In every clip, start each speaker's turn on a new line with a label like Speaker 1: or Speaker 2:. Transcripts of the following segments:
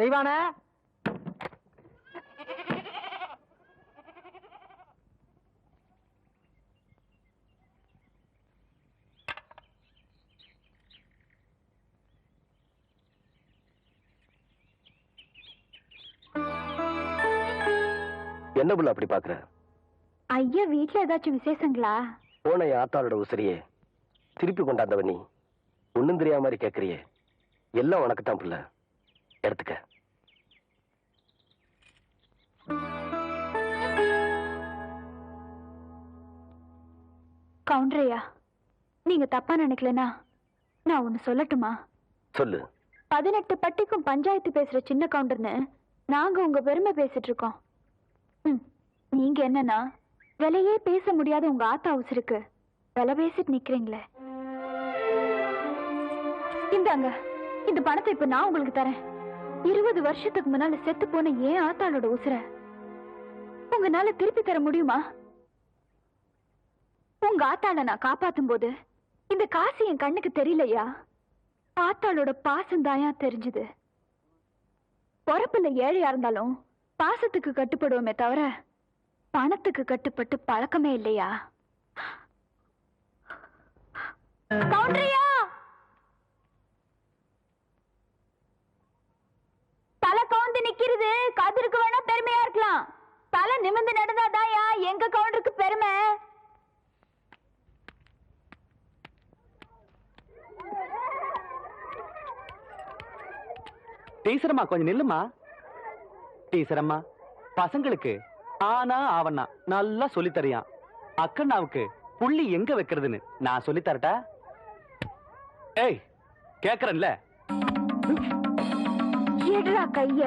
Speaker 1: தெய்வான?
Speaker 2: என்ன புள்ள அப்படி பாக்குற?
Speaker 3: ஐயா வீட்ல ஏதாச்சும் விசேஷங்களா?
Speaker 2: போன என் ஆத்தாளோட உசிரியே திருப்பி கொண்டாந்தவ நீ. ஒண்ணும் தெரியாம மாதிரி கேக்குறியே. எல்லாம் உனக்கு தான் புள்ள. எடுத்துக்க.
Speaker 3: கவுண்டரையா? நீங்க தப்பா நினைக்கலனா நான் ஒண்ணு சொல்லட்டுமா?
Speaker 2: சொல்லு.
Speaker 3: பதினெட்டு பட்டிக்கும் பஞ்சாயத்து பேசுற சின்ன கவுண்டர்னு நாங்க உங்க பெருமை பேசிட்டு இருக்கோம் நீங்க என்னன்னா விலையே பேச முடியாத உங்க ஆத்தா உசுருக்கு விலை பேசிட்டு நிக்கிறீங்களே. இந்தாங்க இந்த பணத்தை இப்ப நான் உங்களுக்கு தரேன். இருபது வருஷத்துக்கு முன்னால செத்து போன ஏன் ஆத்தாளோட உசுர. உங்களால திருப்பி தர முடியுமா? உங்க ஆத்தாள நான் காப்பாத்தும் போது இந்த காசு என் கண்ணுக்கு தெரியலையா? ஆத்தாளோட பாசம் தாயா தெரிஞ்சது. பொறப்புல ஏழையா இருந்தாலும் பாசத்துக்கு கட்டுப்படுவோமே தவிர பணத்துக்கு கட்டுப்பட்டு பழக்கமே இல்லையா? கவுண்டரியா தலை கவுந்து நிக்கிறது கதிருக்கு வேணா பெருமையா இருக்கலாம். தலை நிமிர்ந்து நடந்தாதாயா எங்க கவுண்டருக்கு பெருமை?
Speaker 1: டீச்சரம்மா கொஞ்சம் நில்லுமா டீச்சரம்மா பசங்களுக்கு ஆனா ஆவண்ணா நல்லா சொல்லி தரியான் அக்கண்ணாவுக்கு புள்ளி எங்க வைக்கிறதுன்னு நான் சொல்லி தரட்டா ஏய் கேக்குறேன்ல.
Speaker 3: எடுடா கைய.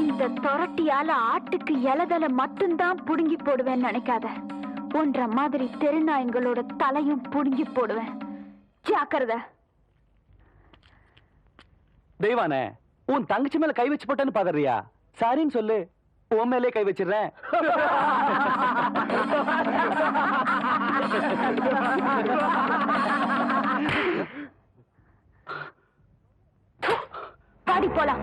Speaker 3: இந்த தொரட்டியால ஆட்டுக்கு இலதல மட்டும்தான் புடுங்கி போடுவேன்னு நினைக்காத. ஒன்ற மாதிரி தெருநாயங்களோட தலையும் புடுங்கி போடுவேன். ஜாக்கிரதை.
Speaker 1: தெய்வானே உன் தங்கச்சி மேல கை வச்சு போட்டேன்னு பாக்குறியா? சாரின்னு சொல்லு. உன் மேலே கை வச்சிடுறேன்.
Speaker 3: பாடி போலாம்.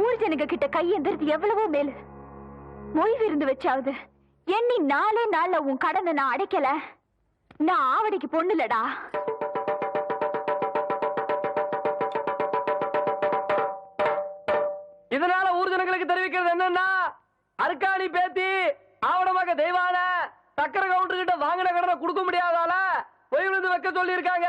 Speaker 3: ஊர் ஜனங்க கிட்ட கையெந்திரது எவ்வளவோ மேலு. மொய் விருந்து வச்சாவது எண்ணி நாலே நாள்ல உன் கடனை நான் அடைக்கல. நான் ஆவடிக்கு பொண்ணுலடா.
Speaker 1: இதனால ஊர் ஜனங்களுக்கு தெரிவிக்கிறது என்னன்னா அருக்காணி பேத்தி ஆவணமாக தெய்வான சக்கர கவுண்டர் கிட்ட வாங்கின கடனை கொடுக்க முடியாதால பொய் விழுந்து வைக்க சொல்லி இருக்காங்க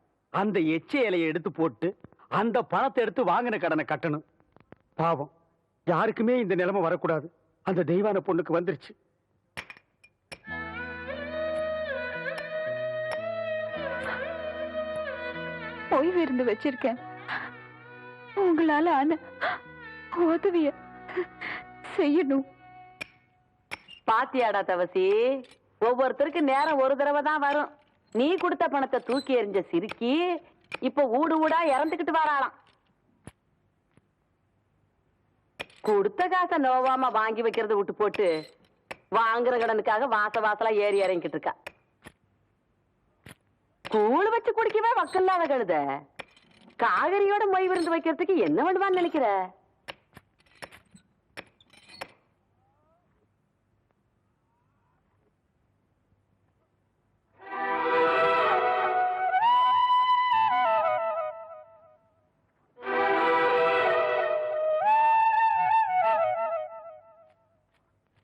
Speaker 1: அந்த எச்ச இலையை எடுத்து போட்டு அந்த பணத்தை எடுத்து வாங்கின கடனை கட்டணும். பாவம். யாருக்குமே இந்த நிலைமை வரக்கூடாது. அந்த தெய்வான பொண்ணுக்கு வந்துருச்சு.
Speaker 3: மொய் விருந்து வச்சிருக்கேன். உங்களால ஆன உதவிய செய்யணும்.
Speaker 4: பாத்தியாடா தவசி. ஒவ்வொருத்தருக்கு நேரம் ஒரு தடவை தான் வரும். நீ கொடுத்த பணத்தை தூக்கி எறிஞ்ச சிரிக்கி இப்ப ஊடு ஊடா இறந்துகிட்டு வராளாம். கொடுத்த காசை நோவாம வாங்கி வைக்கிறத விட்டு போட்டு வாங்குற கடனுக்காக வாச வாசலா ஏறி இறங்கிட்டு இருக்கா. கூழ் வச்சு குடிக்கவே வக்கல்லாத கழுத. காகரியோட மொய் விருந்து வைக்கிறதுக்கு என்ன பண்ணுவான்னு நினைக்கிற?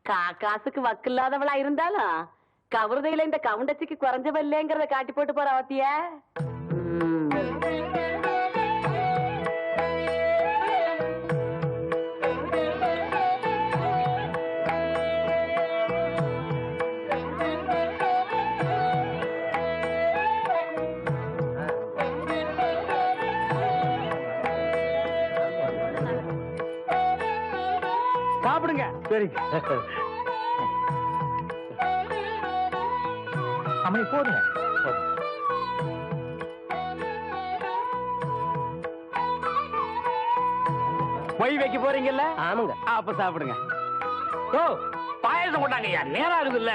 Speaker 4: காக்காசுக்கு வக்கில்லாதவளா இருந்தாலும் கவுருதையில இந்த கவுண்டச்சிக்கு குறைஞ்சவல்லேங்கிறத காட்டி போட்டு போற அவத்திய?
Speaker 5: சரிங்க அம்மா போதுங்க.
Speaker 1: மொய் வைக்க போறீங்கல்ல?
Speaker 2: ஆமாங்க.
Speaker 1: அப்ப சாப்பிடுங்க.
Speaker 6: ஓ பாயசம் கொண்டாங்க ஐயா நேரம் இருக்குல்ல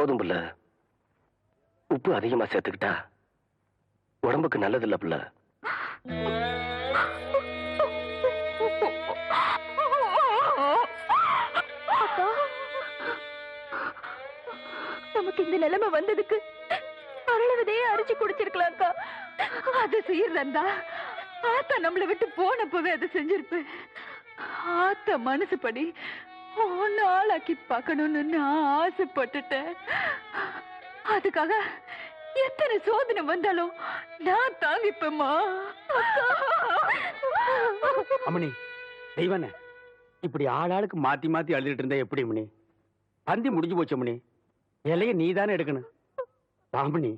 Speaker 2: போதும் புள்ள உப்பு அதிகமா சேர்த்துக்கிட்டா உடம்புக்கு நல்லது இல்ல புள்ள
Speaker 3: நமக்கு இந்த நிலைமை வந்ததுக்கு அருளவதையே அரிச்சு குடிச்சிருக்கலாம்க்கா. அது செய்யறதா ஆத்தா நம்மளை விட்டு போனப்பவே அதை செஞ்சிருப்பேன் ஆத்தா மனசுப்படி ஒன்னு பார்க்கணும்னு நான் ஆசைப்பட்டுட்டேன். அதுக்காக எத்தனை சோதனை வந்தாலும் நான் தாங்கிப்பேம்மா.
Speaker 1: அம்மணி தெய்வனே இப்படி ஆளாளுக்கு மாத்தி மாத்தி அழுதுட்டு இருந்தா எப்படி மணி பந்தி முடிஞ்சு போச்சு மணி இலைய நீ தானே எடுக்கணும். வாமணி